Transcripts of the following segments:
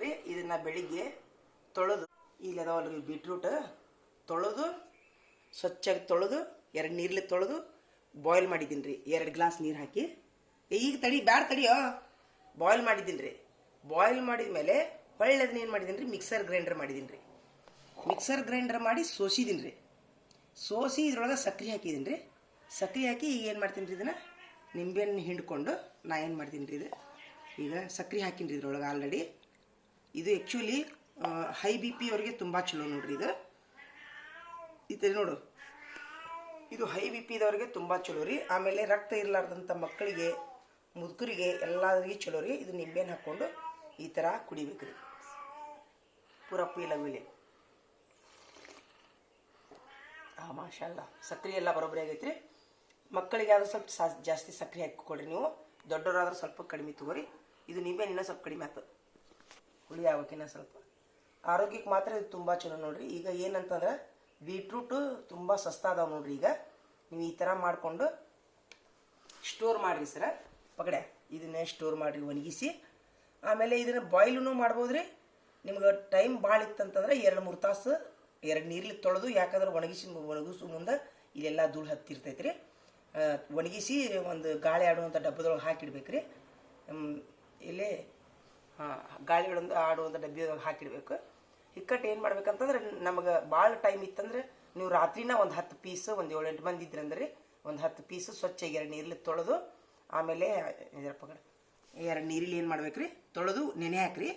ಮಾಡಿದ್ದೀನಿ ಇದನ್ನ ಬೆಳಿಗ್ಗೆ ತೊಳೆದು ಇಲ್ಲಿ ಅದಾವಲ್ರಿ ಬೀಟ್ರೂಟ್ ತೊಳೆದು, ಸ್ವಚ್ಛಾಗಿ ತೊಳೆದು, ಎರಡು ನೀರ್ಲಿ ತೊಳೆದು ಬಾಯ್ಲ್ ಮಾಡಿದ್ದೀನಿ ರೀ. ಎರಡು ಗ್ಲಾಸ್ ನೀರು ಹಾಕಿ. ಈಗ ತಡಿ, ಬ್ಯಾಡ ತಡಿಯೋ ಬಾಯ್ಲ್ ಮಾಡಿದ್ದೀನಿ ರೀ. ಬಾಯ್ಲ್ ಮಾಡಿದ ಮೇಲೆ ಹೊಳ್ಳೆ ಅದನ್ನ ಏನು ಮಾಡಿದ್ದೀನಿ ರೀ ಮಿಕ್ಸರ್ ಗ್ರೈಂಡರ್ ಮಾಡಿದ್ದೀನಿ ರೀ. ಮಿಕ್ಸರ್ ಗ್ರೈಂಡರ್ ಮಾಡಿ ಸೋಸಿದ್ದೀನಿ ರೀ. ಸೋಸಿ ಇದ್ರೊಳಗೆ ಸಕ್ರೆ ಹಾಕಿದ್ದೀನಿ ರೀ. ಸಕ್ರೆ ಹಾಕಿ ಈಗ ಏನು ಮಾಡ್ತೀನಿ ರೀ ಇದನ್ನು? ನಿಂಬೆಹಣ್ಣು ಹಿಂಡ್ಕೊಂಡು ನಾ ಏನು ಮಾಡ್ತೀನಿ ರೀ ಇದು? ಈಗ ಸಕ್ರಿ ಹಾಕಿನಿ ರೀ ಇದ್ರೊಳಗೆ ಆಲ್ರೆಡಿ ಇದು ಆ್ಯಕ್ಚುಲಿ ಹೈ ಬಿ ಪಿ ಅವ್ರಿಗೆ ತುಂಬ ಚಲೋ ನೋಡ್ರಿ ಇದು. ಇದು ನೋಡು. ಇದು ಹೈ ಬಿ ಪಿದವ್ರಿಗೆ ತುಂಬ ಚಲೋ ರೀ. ಆಮೇಲೆ ರಕ್ತ ಇರಲಾರ್ದಂಥ ಮಕ್ಕಳಿಗೆ, ಮುದುಕರಿಗೆ ಎಲ್ಲರಿಗೆ ಚಲೋ ರೀ. ಇದು ನಿಂಬೆಹಣ್ಣು ಹಾಕ್ಕೊಂಡು ಈ ಥರ ಕುಡಿಬೇಕು ರೀ. ಪೂರ ಪೀಲವಿಲೆ ಹಾಂ ಮಾಶಾಲ್ಲ. ಸಕ್ರೆ ಎಲ್ಲ ಬರೋಬ್ಬರಿ ರೀ. ಮಕ್ಕಳಿಗೆ ಆದ್ರೆ ಸ್ವಲ್ಪ ಜಾಸ್ತಿ ಸಕ್ರೆ ಹಾಕಿ ಕೊಡ್ರಿ ನೀವು. ದೊಡ್ಡವರಾದ್ರೂ ಸ್ವಲ್ಪ ಕಡಿಮೆ ತಗೋರಿ. ಇದು ನಿಂಬೆಹಣ್ಣು ಇನ್ನೂ ಸ್ವಲ್ಪ ಕಡಿಮೆ ಆಗ್ತದೆ ಹುಳಿ ಆಗ್ಬೇಕಿನ್ನ ಸ್ವಲ್ಪ. ಆರೋಗ್ಯಕ್ಕೆ ಮಾತ್ರ ಇದು ತುಂಬ ಚಲೋ ನೋಡ್ರಿ. ಈಗ ಏನಂತಂದ್ರೆ ಬೀಟ್ರೂಟು ತುಂಬ ಸಸ್ತಾ ಅದಾವೆ ನೋಡ್ರಿ ಈಗ. ನೀವು ಈ ಥರ ಮಾಡಿಕೊಂಡು ಸ್ಟೋರ್ ಮಾಡಿರಿ ಸರ. ಪಗಡೆ ಇದನ್ನೇ ಸ್ಟೋರ್ ಮಾಡಿರಿ, ಒಣಗಿಸಿ. ಆಮೇಲೆ ಇದನ್ನು ಬಾಯ್ಲೂ ಮಾಡ್ಬೋದು ರೀ ನಿಮ್ಗೆ ಟೈಮ್ ಭಾಳ ಇತ್ತಂತಂದ್ರೆ ಎರಡು ಮೂರು ತಾಸು ಎರಡು ನೀರಲ್ಲಿ ತೊಳೆದು ಯಾಕಂದ್ರೆ ಒಣಗಿಸಿ ಒಣಗಿಸು ಮುಂದೆ ಇಲ್ಲೆಲ್ಲ ಧೂಳು ಹತ್ತಿರ್ತೈತೆ ರೀ ಒಣಗಿಸಿ ಒಂದು ಗಾಳಿ ಆಡುವಂಥ ಡಬ್ಬದೊಳಗೆ ಹಾಕಿಡ್ಬೇಕು ರೀ ಗಾಳಿ ಆಡುವಂಥ ಆಡುವಂಥ ಡಬ್ಬಿಯೊಳಗೆ ಹಾಕಿಡಬೇಕು. ಇಕ್ಕಟ್ಟು ಏನು ಮಾಡ್ಬೇಕಂತಂದ್ರೆ ನಮಗೆ ಭಾಳ ಟೈಮ್ ಇತ್ತಂದ್ರೆ ನೀವು ರಾತ್ರಿನ ಒಂದು ಹತ್ತು ಪೀಸ್ ಒಂದು ಏಳೆಂಟು ಮಂದಿ ಇದ್ರಂದ್ರೆ, ಒಂದು ಹತ್ತು ಪೀಸ್ ಸ್ವಚ್ಛ ಎರಡು ನೀರಲ್ಲಿ ತೊಳೆದು, ಆಮೇಲೆ ಇದರ ಪಕಡ ಎರಡು ನೀರಲ್ಲಿ ಏನು ಮಾಡ್ಬೇಕು ರೀ ತೊಳೆದು ನೆನೆ ಹಾಕ್ರಿ.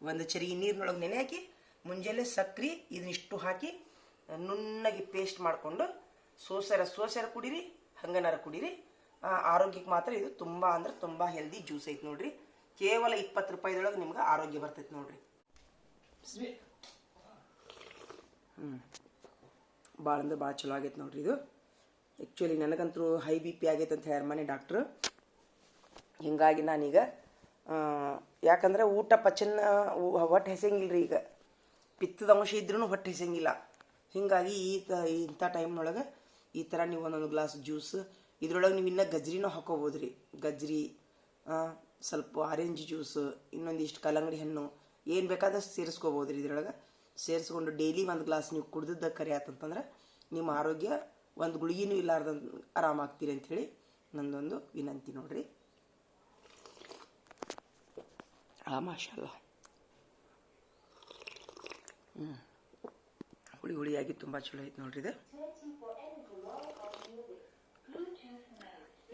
ಒಂದು ಚರಿಗೆ ನೀರಿನೊಳಗೆ ನೆನೆ ಹಾಕಿ, ಮುಂಜಾನೆ ಸಕ್ರೆ ಇದನ್ನಿಷ್ಟು ಹಾಕಿ, ನುಣ್ಣಗೆ ಪೇಸ್ಟ್ ಮಾಡಿಕೊಂಡು, ಸೋಸರ ಸೋಸರ ಕುಡೀರಿ, ಹಂಗನಾರ ಕುಡೀರಿ. ಆರೋಗ್ಯಕ್ಕೆ ಮಾತ್ರ ಇದು ತುಂಬ ಅಂದ್ರೆ ತುಂಬ ಹೆಲ್ದಿ ಜ್ಯೂಸ್ ಐತೆ ನೋಡ್ರಿ. ಕೇವಲ ಇಪ್ಪತ್ತು ರೂಪಾಯಿದೊಳಗೆ ನಿಮ್ಗೆ ಆರೋಗ್ಯ ಬರ್ತೈತೆ ನೋಡ್ರಿ. ಹ್ಞೂ ಭಾಳ ಅಂದ್ರೆ ಭಾಳ ಚಲೋ ಆಗೈತೆ ನೋಡ್ರಿ ಇದು. ಆ್ಯಕ್ಚುಲಿ ನನಗಂತೂ ಹೈ ಬಿ ಪಿ ಆಗೈತೆ ಅಂತ ಹೇಳ್ಯಾರ ಮನೆ ಡಾಕ್ಟ್ರು ಹಿಂಗಾಗಿ ನಾನೀಗ ಯಾಕಂದ್ರೆ ಊಟ ಪಚನ್ನ ಹೊಟ್ಟೆ ಹೆಸಂಗಿಲ್ಲ ರೀ ಈಗ. ಪಿತ್ತದ ಅಂಶ ಇದ್ರೂ ಹೊಟ್ಟೆ ಹೆಸಂಗಿಲ್ಲ. ಹಿಂಗಾಗಿ ಈ ತ ಇಂಥ ಟೈಮ್ನೊಳಗೆ ಈ ಥರ ನೀವು ಒಂದೊಂದು ಗ್ಲಾಸ್ ಜ್ಯೂಸ್ ಇದ್ರೊಳಗೆ ನೀವು ಇನ್ನೂ ಗಜ್ರಿನೂ ಹಾಕೋಬೋದು ರೀ ಗಜ್ರಿ ಸ್ವಲ್ಪ ಆರೆಂಜ್ ಜ್ಯೂಸ್ ಇನ್ನೊಂದಿಷ್ಟು ಕಲ್ಲಂಗಡಿ ಹಣ್ಣು ಏನು ಬೇಕಾದಷ್ಟು ಸೇರಿಸ್ಕೋಬೋದು ರೀ ಇದ್ರೊಳಗೆ. ಸೇರಿಸ್ಕೊಂಡು ಡೈಲಿ ಒಂದು ಗ್ಲಾಸ್ ನೀವು ಕುಡ್ದದ್ದು ಕರೆ ಆತಂತಂದ್ರೆ ನಿಮ್ಮ ಆರೋಗ್ಯ ಒಂದು ಗುಳಿಗಿನೂ ಆರಾಮ ಆರಾಮಾಗ್ತೀರಿ ಅಂಥೇಳಿ ನಂದೊಂದು ವಿನಂತಿ ನೋಡ್ರಿ. ಆ ಮಾಷಲ್ಲ ಹ್ಞೂ ಹುಳಿ ಹುಳಿಯಾಗಿ ತುಂಬ ಚಲೋ ಐತೆ ನೋಡ್ರಿ ಇದು.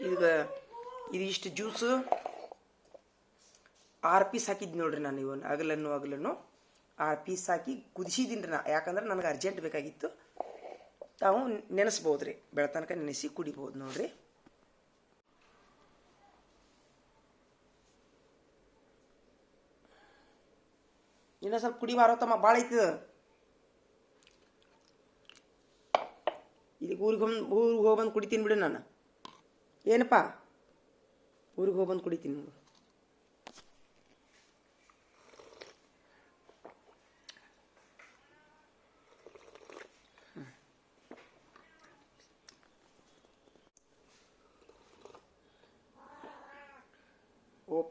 ಈಗ ಇದಿಷ್ಟು ಜ್ಯೂಸು ಆರು ಪೀಸ್ ಹಾಕಿದ್ದು ನೋಡ್ರಿ ನಾನು ಇವನ್ ಅಗಲನ್ನು ಅಗಲನ್ನು ಆರ್ ಪೀಸ್ ಹಾಕಿ ಕುದಿಸಿದ್ದೀನಿ ನಾ. ಯಾಕಂದ್ರೆ ನನಗೆ ಅರ್ಜೆಂಟ್ ಬೇಕಾಗಿತ್ತು. ತಾವು ನೆನೆಸ್ಬೋದು ರೀ ಬೆಳತನಕ ನೆನೆಸಿ ಕುಡಿಬೋದು ನೋಡ್ರಿ. ಇನ್ನೂ ಸ್ವಲ್ಪ ಕುಡಿ ಮಾರೋತಮ್ಮ ಭಾಳ ಐತಿ ಇದು. ಇದಕ್ಕೆ ಊರಿಗೆ ಹೋಗಿ ಊರಿಗೆ ಹೋಗ್ಬಂದು ಕುಡಿತೀನಿ ಬಿಡು ನಾನು. ಏನಪ್ಪ? ಊರಿಗೆ ಹೋಗ್ಬಂದು ಕುಡಿತೀನಿ ನೋಡು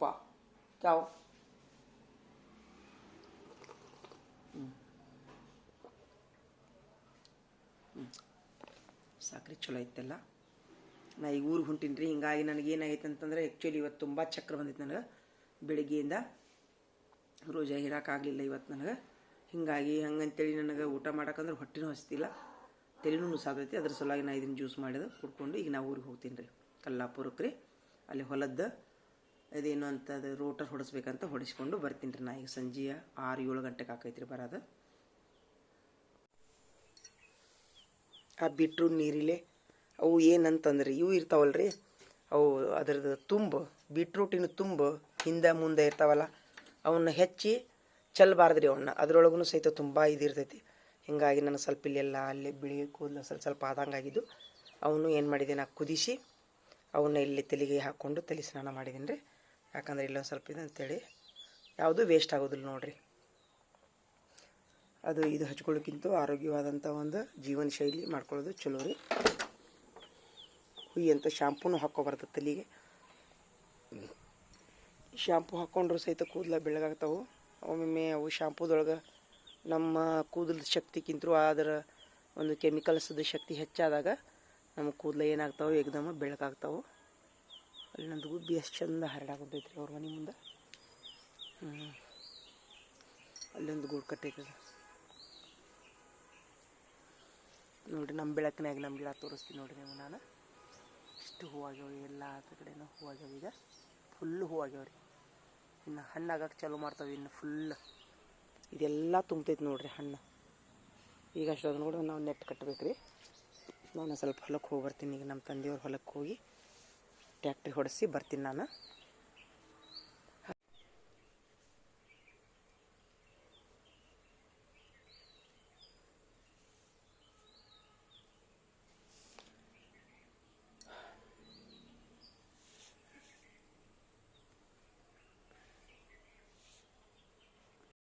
ಓಪಾ ಚಾವ್ ಸಾಕ್ರಿ ಚಲೋ ಐತೆಲ್ಲ. ನಾ ಈಗ ಊರಿಗೆ ಹೊಂಟೀನಿ ರೀ ಹಿಂಗಾಗಿ ನನಗೆ ಏನಾಗೈತೆ ಅಂತಂದ್ರೆ ಆ್ಯಕ್ಚುಲಿ ಇವತ್ತು ತುಂಬ ಚಕ್ರ ಬಂದಿತ್ತು ನನಗೆ. ಬೆಳಗ್ಗೆಯಿಂದ ರೋಜಾ ಇರೋಕ್ಕಾಗಲಿಲ್ಲ ಇವತ್ತು ನನಗೆ. ಹಿಂಗಾಗಿ ಹಂಗಂತೇಳಿ ನನಗೆ ಊಟ ಮಾಡೋಕ್ಕಂದ್ರೆ ಹೊಟ್ಟೆನೂ ಹಸ್ತಿಲ್ಲ. ತಲೆನೂ ನುಸಾದೈತಿ ಅದ್ರ ಸಲುವಾಗಿ ನಾ ಇದನ್ನು ಜ್ಯೂಸ್ ಮಾಡಿದ ಕುಡ್ಕೊಂಡು ಈಗ ನಾ ಊರಿಗೆ ಹೋಗ್ತೀನಿ ರೀ. ಕಲ್ಲಾಪುರಕ್ಕೆ ರೀ. ಅಲ್ಲಿ ಹೊಲದ್ದು ಅದೇನು ಅಂತ ಅದು ರೋಟರ್ ಹೊಡಿಸ್ಬೇಕಂತ ಹೊಡಿಸ್ಕೊಂಡು ಬರ್ತೀನಿ ರೀ ನಾ. ಈಗ ಸಂಜೆ ಆರು ಏಳು ಗಂಟೆಗೆ ಹಾಕೈತ್ರಿ ಬರೋದು. ಆ ಬಿಟ್ರು ನೀರಿಲೆ ಅವು ಏನಂತಂದ್ರೆ ಇವು ಇರ್ತಾವಲ್ರಿ. ಅವು ಅದರದ್ದು ತುಂಬು ಬಿಟ್ರೂಟಿನ ತುಂಬು ಹಿಂದೆ ಮುಂದೆ ಇರ್ತಾವಲ್ಲ, ಅವನ್ನ ಹೆಚ್ಚಿ ಚೆಲ್ಲಬಾರ್ದ್ರಿ ಅವನ್ನ. ಅದ್ರೊಳಗೂ ಸಹಿತ ತುಂಬ ಇದಿರ್ತೈತಿ ಹಿಂಗಾಗಿ ನನಗೆ ಸ್ವಲ್ಪ ಇಲ್ಲೆಲ್ಲ ಅಲ್ಲಿ ಬಿಳಿ ಕೂದಲು ಸ್ವಲ್ಪ ಸ್ವಲ್ಪ ಆದಂಗಾಗಿದ್ದು ಅವನು ಏನು ಮಾಡಿದೆ ನಾ ಕುದಿಸಿ ಅವನ್ನ ಇಲ್ಲಿ ತಲೆಗೆ ಹಾಕ್ಕೊಂಡು ತಲೆ ಸ್ನಾನ ಮಾಡಿದ್ದೀನಿ ರೀ. ಯಾಕಂದ್ರೆ ಇಲ್ಲೊಂದು ಸ್ವಲ್ಪ ಇದೆ ಅಂತೇಳಿ. ಯಾವುದೂ ವೇಸ್ಟ್ ಆಗೋದಿಲ್ಲ ನೋಡಿರಿ. ಅದು ಇದು ಹಚ್ಕೊಳ್ಳೋಕ್ಕಿಂತ ಆರೋಗ್ಯವಾದಂಥ ಒಂದು ಜೀವನ ಶೈಲಿ ಮಾಡ್ಕೊಳ್ಳೋದು ಚಲೋ ರೀ. ಹುಯಿ ಅಂತ ಶಾಂಪೂನು ಹಾಕ್ಕೊಬಾರ್ದು ತಲೆಗೆ. ಶಾಂಪು ಹಾಕ್ಕೊಂಡ್ರು ಸಹಿತ ಕೂದಲ ಬೆಳಗಾಗ್ತಾವೆ ಒಮ್ಮೊಮ್ಮೆ ಅವು ಶಾಂಪೂದೊಳಗೆ ನಮ್ಮ ಕೂದಲದ ಶಕ್ತಿಗಿಂತರೂ ಅದರ ಒಂದು ಕೆಮಿಕಲ್ಸದ ಶಕ್ತಿ ಹೆಚ್ಚಾದಾಗ ನಮ್ಮ ಕೂದಲು ಏನಾಗ್ತಾವೆ? ಏಕದಮ ಬೆಳಕಾಗ್ತಾವೆ ಅಲ್ಲಿ ನಂದು ಗುಬ್ಬಿ ಎಷ್ಟು ಚಂದ ಹರಡಾಕೊಂತೈತ್ರಿ ಅವ್ರ ಮನೆ ಮುಂದೆ. ಅಲ್ಲೊಂದು ಗೂಡು ಕಟ್ಟೈತದ ನೋಡಿರಿ ನಮ್ಮ ಬೆಳಕಿನಾಗ ನಮ್ಮ ಗಿಡ ತೋರಿಸ್ತೀನಿ ನೋಡಿರಿ ನೀವು ನಾನು. ಇಷ್ಟು ಹೂವಾಗ್ಯಾವ ಎಲ್ಲ ಕಡೆನೂ ಹೂವಾಗ್ಯಾವ ಈಗ. ಫುಲ್ಲು ಹೂವಾಗ್ಯಾವ ರೀ. ಇನ್ನು ಹಣ್ಣಾಗಕ್ಕೆ ಚಾಲೂ ಮಾಡ್ತಾವೆ ಇನ್ನು ಫುಲ್ ಇದೆಲ್ಲ ತುಂಬ್ತೈತೆ ನೋಡಿರಿ ಹಣ್ಣು. ಈಗ ಅಷ್ಟೊಂದು ನೋಡಿ ನಾವು ನೆಟ್ ಕಟ್ಟಬೇಕು ರೀ ನಾನು ಸ್ವಲ್ಪ ಹೊಲಕ್ಕೆ ಹೋಗಿ ಬರ್ತೀನಿ. ಈಗ ನಮ್ಮ ತಂದೆಯವ್ರ ಹೊಲಕ್ಕೆ ಹೋಗಿ ಟ್ಯಾಕ್ಟ್ರಿ ಹೊಡೆಸಿ ಬರ್ತೀನಿ ನಾನು.